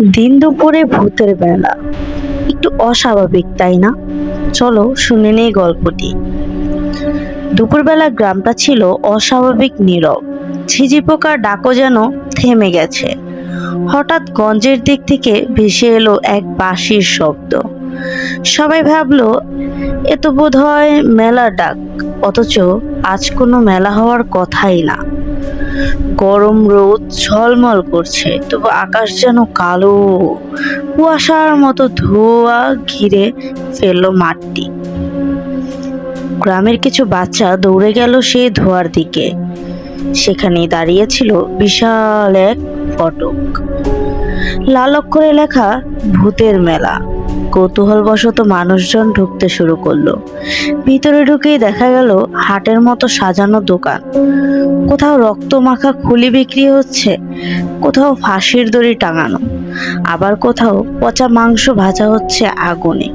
দিন দুপুরে ভূতের বেলা। একটু অস্বাভাবিক, তাই না? চলো শুনে নেই গল্পটি। দুপুরবেলা গ্রামটা ছিল অস্বাভাবিক নীরব। ঝিঝি পোকার ডাকও যেন থেমে গেছে। হঠাৎ গঞ্জের দিক থেকে ভেসে এলো এক বাঁশির শব্দ। সবাই ভাবলো, এ তো বোধ হয় মেলার ডাক। অথচ আজ কোনো মেলা হওয়ার কথাই না। গরম রোদ ঝলমল করছে, তবু আকাশ যেন কালো। কুয়াশার মতো ধোয়া ঘিরে ফেলল মাঠটি। গ্রামের কিছু বাচ্চা দৌড়ে গেল সেই ধোয়ার দিকে। সেখানে দাঁড়িয়েছিল বিশাল এক ফটক। লাল অক্ষরে লেখা ভূতের মেলা। কৌতূহলবশত মানুষজন ঢুকতে শুরু করল। ভিতরে ঢুকেই দেখা গেল হাটের মতো সাজানো দোকান। কোথাও রক্ত মাখা খুলি বিক্রি হচ্ছে, কোথাও ফাঁসির দড়ি টাঙানো, আবার কোথাও পচা মাংস ভাজা হচ্ছে আগুনে।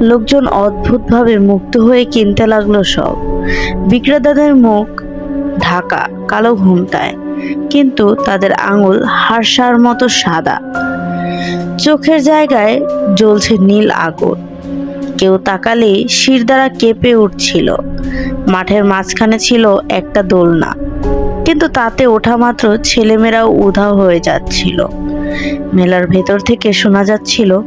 লোকজন অদ্ভুতভাবে মুক্ত হয়ে কিনতে লাগল সব। বিক্রেতাদের মুখ ঢাকা, কালো ঘুমটায়। কিন্তু তাদের আঙুল হারসার মতো সাদা। চোখের জায়গায় জ্বলছে নীল আগুন। কেউ তাকালে শির দ্বারা কেঁপে উঠছিল। মাঠের মাঝখানে ছিল একটা দোলনা। কিন্তু তাতে ওঠা মাত্র ছেলেমেয়েরাও উধাও হয়ে যাচ্ছিল। মেলার ভেতর থেকে শোনা যাচ্ছিল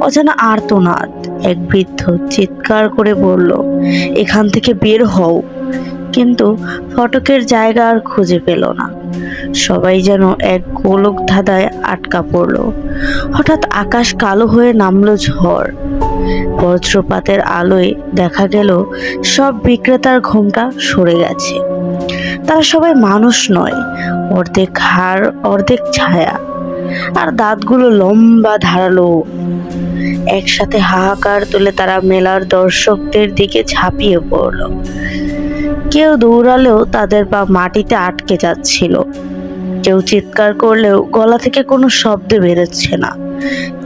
অজানা আর্তনাদ। এক বৃদ্ধ চিৎকার করে বলল, এখান থেকে বের হও। কিন্তু ফটকের জায়গা আর খুঁজে পেল না। সবাই যেন এক গোলক ধাঁধায় আটকা পড়ল। হঠাৎ আকাশ কালো হয়ে নামলো ঝড়। বজ্রপাতের আলোয় দেখা গেল, সব বিক্রেতার ঘুমটা সরে গেছে। তারা সবাই মানুষ নয়, অর্ধেক হাড়, অর্ধেক ছায়া। আর দাঁতগুলো লম্বা ধারালো। একসাথে হাহাকার তুলে তারা মেলার দর্শকদের দিকে ঝাঁপিয়ে পড়ল। কেউ দৌড়ালেও তাদের পা মাটিতে আটকে যাচ্ছিল। কেউ চিৎকার করলেও গলা থেকে কোনো শব্দ বেরোচ্ছে না।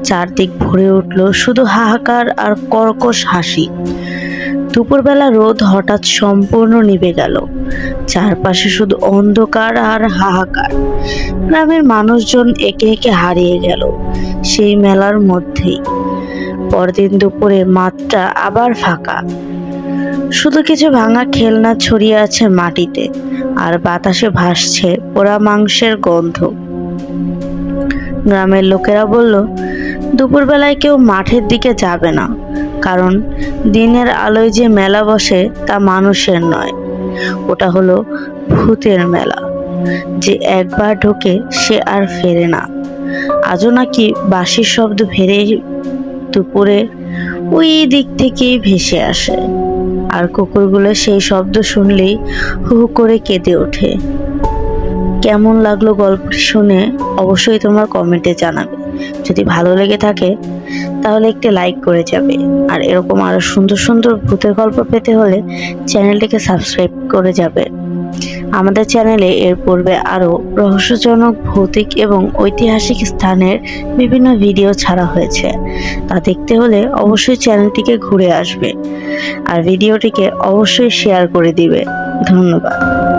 চারদিক ভরে উঠল শুধু হাহাকার আর কর্কশ হাসি। দুপুরবেলা রোদ হঠাৎ সম্পূর্ণ নিভে গেল। চারপাশে শুধু অন্ধকার আর হাহাকার। গ্রামের মানুষজন একে একে হারিয়ে গেল সেই মেলার মধ্যেই। পরদিন দুপুরে মাঠটা আবার ফাঁকা। শুধু কিছু ভাঙা খেলনা ছড়িয়ে আছে মাটিতে, আর বাতাসে ভাসছে পোড়া মাংসের গন্ধ। গ্রামের লোকেরা বলল, দুপুরবেলায় কেউ মাঠের দিকে যাবে না, কারণ দিনের আলোয় যে মেলা বসে তা মানুষের নয়। ওটা হলো ভূতের মেলা। যে একবার ঢোকে সে আর ফেরে না। আজও নাকি বাঁশির শব্দ ফেরে দুপুরে ওই দিক থেকেই ভেসে আসে। আর কুকুরগুলো সেই শব্দ শুনলেই হু হু করে কেঁদে ওঠে। কেমন লাগল গল্পটি শুনে অবশ্যই তোমার কমেন্টে জানাবে। যদি ভালো লেগে থাকে, তাহলে একটি লাইক করে যাবে। আর এরকম আরও সুন্দর সুন্দর ভূতের গল্প পেতে হলে চ্যানেলটিকে সাবস্ক্রাইব করে যাবে। আমাদের চ্যানেলে এর পূর্বে আরও রহস্যজনক, ভৌতিক এবং ঐতিহাসিক স্থানের বিভিন্ন ভিডিও ছাড়া হয়েছে। তা দেখতে হলে অবশ্যই চ্যানেলটিকে ঘুরে আসবে। আর ভিডিওটিকে অবশ্যই শেয়ার করে দিবে। ধন্যবাদ।